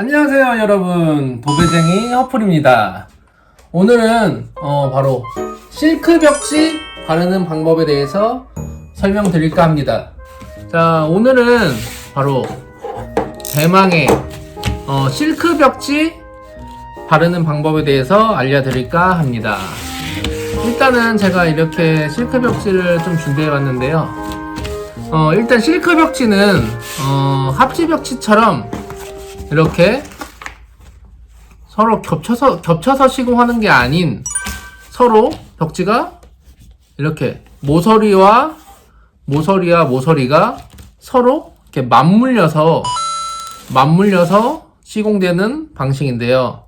안녕하세요 여러분. 도배쟁이 허플입니다. 오늘은 어, 바로 실크 벽지 바르는 방법에 대해서 설명드릴까 합니다. 자 오늘은 바로 대망의 어, 실크 벽지 바르는 방법에 대해서 알려드릴까 합니다. 일단은 제가 이렇게 실크 벽지를 좀 준비해 봤는데요. 어, 일단 실크 벽지는 어, 합지 벽지처럼 이렇게 서로 겹쳐서 겹쳐서 시공하는 게 아닌 서로 벽지가 이렇게 모서리와 모서리와 모서리가 서로 이렇게 맞물려서 맞물려서 시공되는 방식인데요.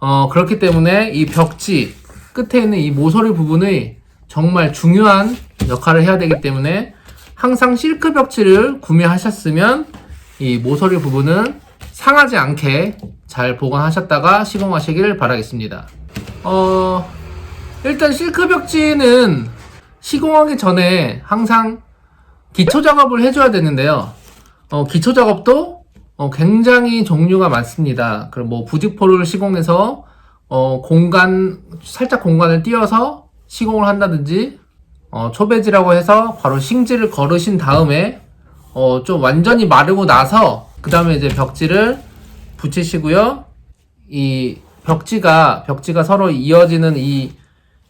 어, 그렇기 때문에 이 벽지 끝에 있는 이 모서리 부분이 정말 중요한 역할을 해야 되기 때문에 항상 실크 벽지를 구매하셨으면 이 모서리 부분은 상하지 않게 잘 보관하셨다가 시공하시길 바라겠습니다. 어, 일단 실크 벽지는 시공하기 전에 항상 기초 작업을 해줘야 되는데요. 어, 기초 작업도 어, 굉장히 종류가 많습니다. 그럼 뭐 부직포를 시공해서 어, 공간 살짝 공간을 띄어서 시공을 한다든지 어, 초배지라고 해서 바로 싱지를 걸으신 다음에 어, 좀 완전히 마르고 나서 그 다음에 이제 벽지를 붙이시고요. 이 벽지가 벽지가 서로 이어지는 이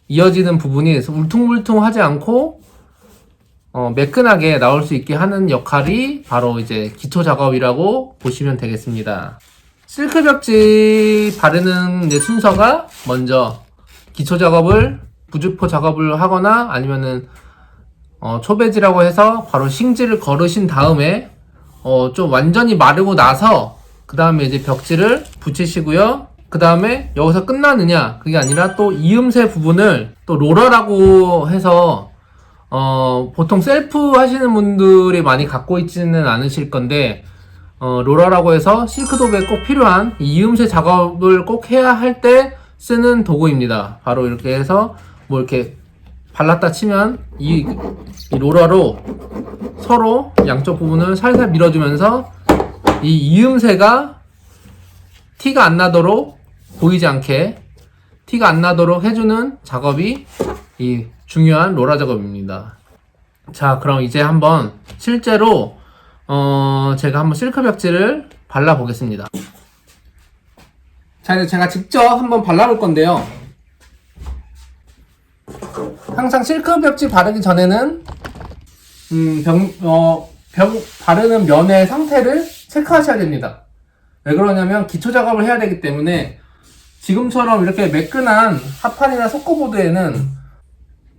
이어지는 부분이 울퉁불퉁하지 않고 어, 매끈하게 나올 수 있게 하는 역할이 바로 이제 기초 작업이라고 보시면 되겠습니다. 실크 벽지 바르는 순서가 먼저 기초 작업을 부직포 작업을 하거나 아니면은 어, 초배지라고 해서 바로 싱지를 걸으신 다음에 어, 좀 완전히 마르고 나서 그 다음에 이제 벽지를 붙이시고요. 그 다음에 여기서 끝나느냐 그게 아니라 또 이음새 부분을 또 롤러라고 해서 어, 보통 셀프 하시는 분들이 많이 갖고 있지는 않으실 건데 어, 롤러라고 해서 싱크도배에 꼭 필요한 이 이음새 작업을 꼭 해야 할 때 쓰는 도구입니다. 바로 이렇게 해서 뭐 이렇게 발랐다 치면 이, 이 롤러로 서로 양쪽 부분을 살살 밀어주면서 이 이음새가 티가 안 나도록 보이지 않게 티가 안 나도록 해주는 작업이 이 중요한 로라 작업입니다. 자, 그럼 이제 한번 실제로 어, 제가 한번 실크 벽지를 발라 보겠습니다. 자, 이제 제가 직접 한번 발라 볼 건데요. 항상 실크 벽지 바르기 전에는 음, 병, 어, 벽 바르는 면의 상태를 체크하셔야 됩니다. 왜 그러냐면 기초 작업을 해야 되기 때문에 지금처럼 이렇게 매끈한 합판이나 속고보드에는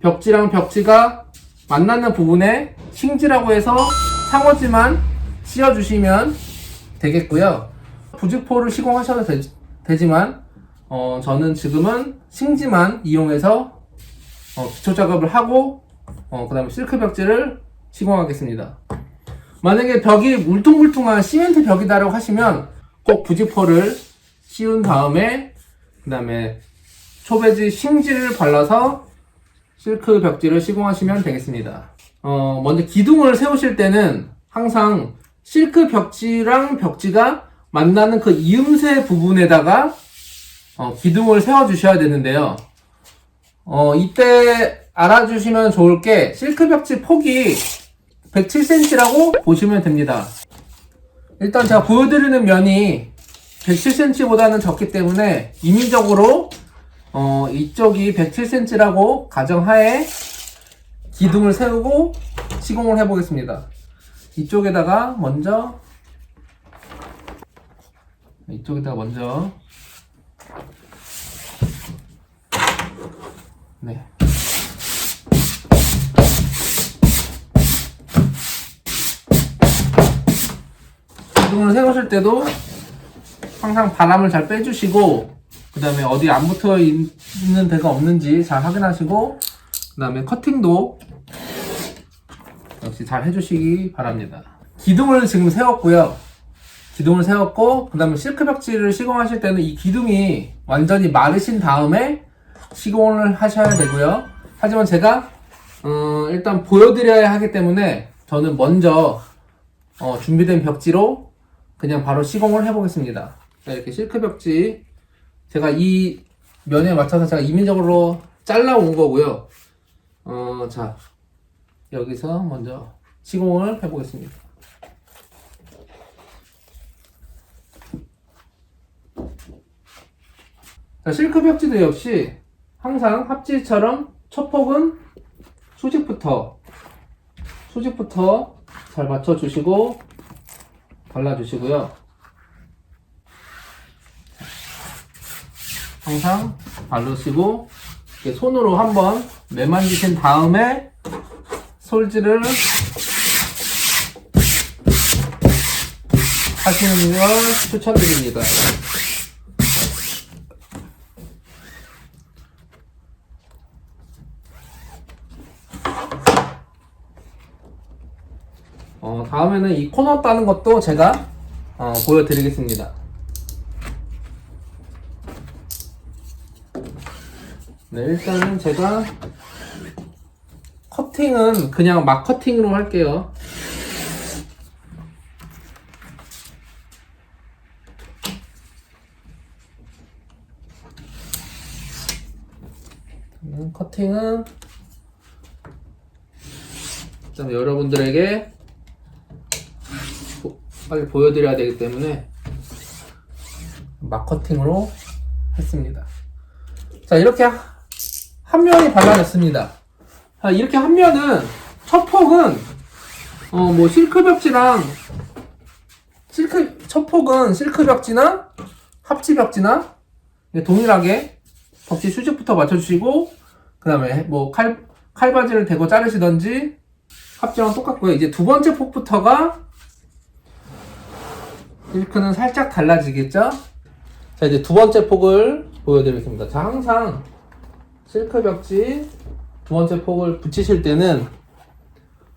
벽지랑 벽지가 만나는 부분에 싱지라고 해서 상어지만 씌워주시면 되겠고요. 부직포를 시공하셔도 되, 지만 어, 저는 지금은 싱지만 이용해서 어, 기초 작업을 하고 어, 그 다음에 실크 벽지를 시공하겠습니다. 만약에 벽이 울퉁불퉁한 시멘트 벽이다라고 하시면 꼭 부직포를 씌운 다음에 그 다음에 초배지 싱지를 발라서 실크 벽지를 시공하시면 되겠습니다. 어, 먼저 기둥을 세우실 때는 항상 실크 벽지랑 벽지가 만나는 그 이음새 부분에다가 어, 기둥을 세워 주셔야 되는데요. 어, 이때 알아주시면 좋을 게 실크 벽지 폭이 107cm라고 보시면 됩니다. 일단 제가 보여드리는 면이 107cm보다는 적기 때문에 임의적으로 어, 이쪽이 107cm라고 가정하에 기둥을 세우고 시공을 해보겠습니다. 이쪽에다가 먼저 이쪽에다가 먼저 네. 기둥을 세우실 때도 항상 바람을 잘 빼주시고 그 다음에 어디 안 붙어 있는 데가 없는지 잘 확인하시고 그 다음에 커팅도 역시 잘 해주시기 바랍니다. 기둥을 지금 세웠고요. 기둥을 세웠고 그 다음에 실크 벽지를 시공하실 때는 이 기둥이 완전히 마르신 다음에 시공을 하셔야 되고요. 하지만 제가 어, 일단 보여드려야 하기 때문에 저는 먼저 어, 준비된 벽지로 그냥 바로 시공을 해보겠습니다. 자, 이렇게 실크 벽지 제가 이 면에 맞춰서 제가 이민적으로 잘라온 거고요. 어, 자 여기서 먼저 시공을 해보겠습니다. 자, 실크 벽지도 역시 항상 합지처럼 첫 폭은 수직부터 수직부터 잘 맞춰주시고 발라주시고요. 항상 바르시고 손으로 한번 매만지신 다음에 솔질을 하시는 걸 추천드립니다. 어, 다음에는 이 코너 따는 것도 제가 어, 보여드리겠습니다. 네, 일단은 제가 커팅은 그냥 막 커팅으로 할게요. 음, 커팅은 일단 여러분들에게 보- 빨리 보여드려야 되기 때문에 막 커팅으로 했습니다. 자 이렇게 하- 한 면이 발라졌습니다. 자, 이렇게 한 면은 첫 폭은 어 뭐 실크 벽지랑 실크 첫 폭은 실크 벽지나 합지 벽지나 네, 동일하게 벽지 수직부터 맞춰주시고 그 다음에 뭐 칼 칼바지를 대고 자르시던지 합지랑 똑같고요. 이제 두 번째 폭부터가 실크는 살짝 달라지겠죠? 자 이제 두 번째 폭을 보여드리겠습니다. 자 항상 실크 벽지 두 번째 폭을 붙이실 때는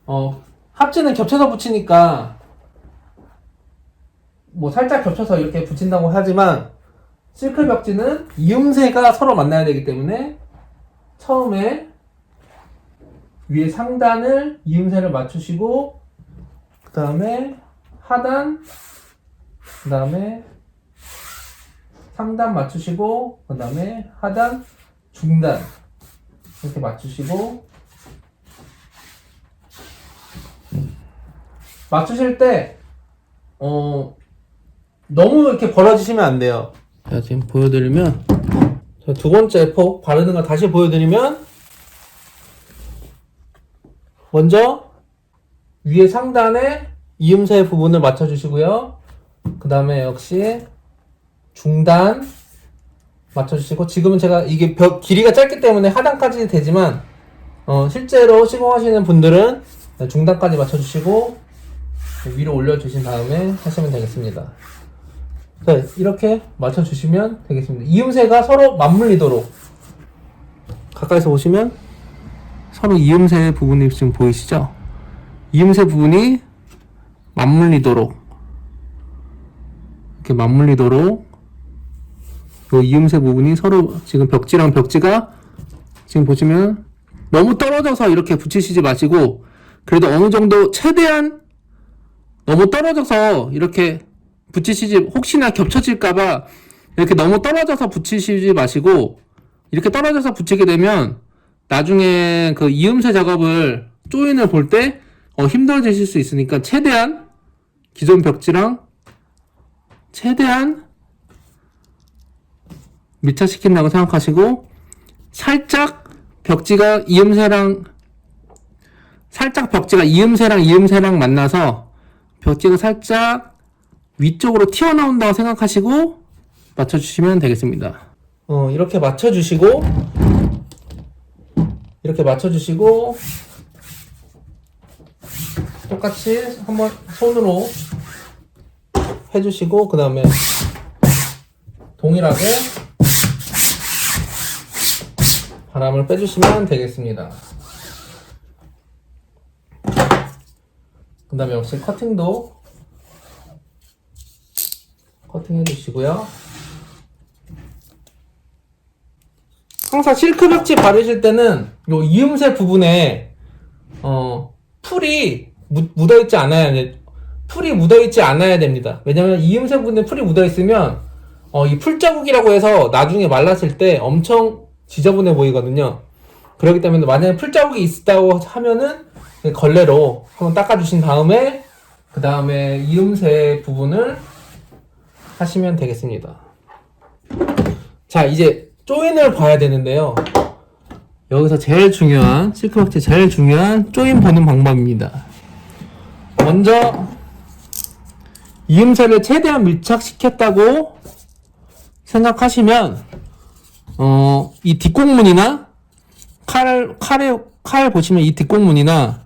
어 합지는 겹쳐서 붙이니까 뭐 살짝 겹쳐서 이렇게 붙인다고 하지만 실크 벽지는 이음새가 서로 만나야 되기 때문에 처음에 위에 상단을 이음새를 맞추시고 그 다음에 하단 그 다음에 상단 맞추시고 그 다음에 하단 중단 이렇게 맞추시고 맞추실 때 어, 너무 이렇게 벌어지시면 안 돼요. 자, 지금 보여드리면 자, 두 번째 폭 바르는 거 다시 보여드리면 먼저 위에 상단에 이음새 부분을 맞춰주시고요. 그 다음에 역시 중단 맞춰주시고 지금은 제가 이게 벽 길이가 짧기 때문에 하단까지 되지만 어, 실제로 시공하시는 분들은 중단까지 맞춰주시고 위로 올려주신 다음에 하시면 되겠습니다. 자, 이렇게 맞춰주시면 되겠습니다. 이음새가 서로 맞물리도록 가까이서 보시면 서로 이음새 부분이 지금 보이시죠? 이음새 부분이 맞물리도록 이렇게 맞물리도록 요 이음새 부분이 서로 지금 벽지랑 벽지가 지금 보시면 너무 떨어져서 이렇게 붙이시지 마시고 그래도 어느 정도 최대한 너무 떨어져서 이렇게 붙이시지 혹시나 겹쳐질까봐 이렇게 너무 떨어져서 붙이시지 마시고 이렇게 떨어져서 붙이게 되면 나중에 그 이음새 작업을 조인을 볼때 어, 힘들어지실 수 있으니까 최대한 기존 벽지랑 최대한 밀착시킨다고 생각하시고 살짝 벽지가 이음새랑 살짝 벽지가 이음새랑 이음새랑 만나서 벽지가 살짝 위쪽으로 튀어나온다고 생각하시고 맞춰주시면 되겠습니다. 어, 이렇게 맞춰주시고 이렇게 맞춰주시고 똑같이 한번 손으로 해주시고 그 다음에 동일하게 바람을 빼주시면 되겠습니다. 그 다음에 역시 커팅도 커팅 해주시고요. 항상 실크 벽지 바르실 때는 요 이음새 부분에 어 풀이 묻, 묻어있지 않아야 풀이 묻어있지 않아야 됩니다. 왜냐면 이음새 부분에 풀이 묻어있으면 어, 이 풀자국이라고 해서 나중에 말랐을 때 엄청 지저분해 보이거든요. 그렇기 때문에 만약에 풀자국이 있다고 하면은 걸레로 한번 닦아주신 다음에 그 다음에 이음새 부분을 하시면 되겠습니다. 자 이제 조인을 봐야 되는데요. 여기서 제일 중요한 실크박스 제일 중요한 조인 보는 방법입니다. 먼저 이음새를 최대한 밀착시켰다고 생각하시면 어, 이 뒷공문이나 칼 칼에 칼 보시면 이 뒷공문이나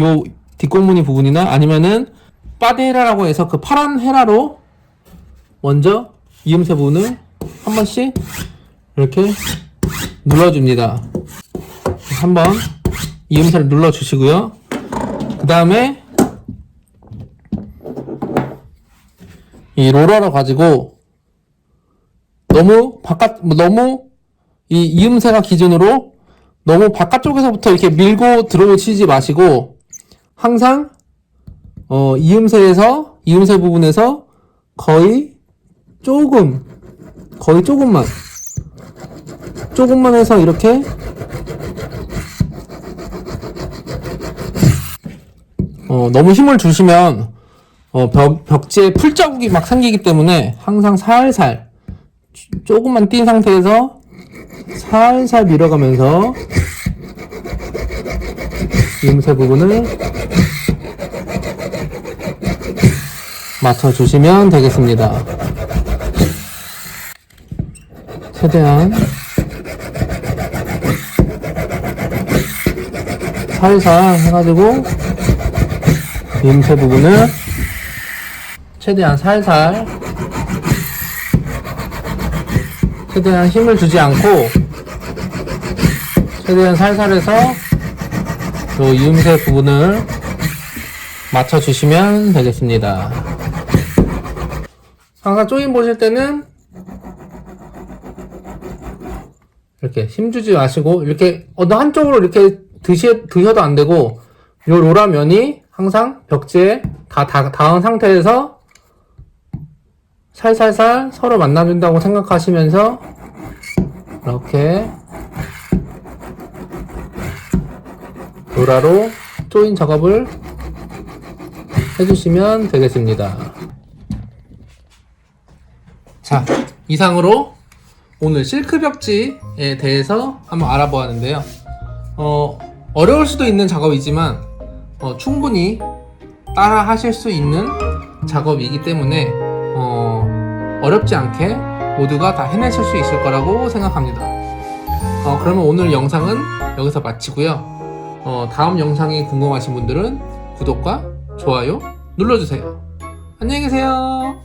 요 뒷공무늬 부분이나 아니면은 빠데헤라라고 해서 그 파란 헤라로 먼저 이음새 부분을 한 번씩 이렇게 눌러줍니다. 한번 이음새를 눌러주시고요. 그 다음에 이 롤러를 가지고 너무 바깥 뭐 너무 이 이음새가 기준으로 너무 바깥쪽에서부터 이렇게 밀고 들어오시지 마시고 항상 어, 이음새에서 이음새 부분에서 거의 조금 거의 조금만 조금만 해서 이렇게 어, 너무 힘을 주시면 어, 벽, 벽지에 풀자국이 막 생기기 때문에 항상 살살 조금만 띈 상태에서 살살 밀어가면서 이음새 부분을 맞춰주시면 되겠습니다. 최대한 살살 해가지고 이음새 부분을 최대한 살살 최대한 힘을 주지 않고 최대한 살살 해서 요 이음새 부분을 맞춰주시면 되겠습니다. 항상 조인 보실 때는 이렇게 힘주지 마시고 이렇게 어느 한쪽으로 이렇게 드시, 드셔도 안 되고 요 로라 면이 항상 벽지에 다, 다 닿은 상태에서 살살살 서로 만나준다고 생각하시면서 이렇게 로라로 조인 작업을 해주시면 되겠습니다. 자, 이상으로 오늘 실크 벽지에 대해서 한번 알아보았는데요. 어, 어려울 수도 있는 작업이지만 어, 충분히 따라 하실 수 있는 작업이기 때문에 어, 어렵지 않게 모두가 다 해내실 수 있을 거라고 생각합니다. 어, 그러면 오늘 영상은 여기서 마치고요. 어, 다음 영상이 궁금하신 분들은 구독과 좋아요 눌러주세요. 안녕히 계세요.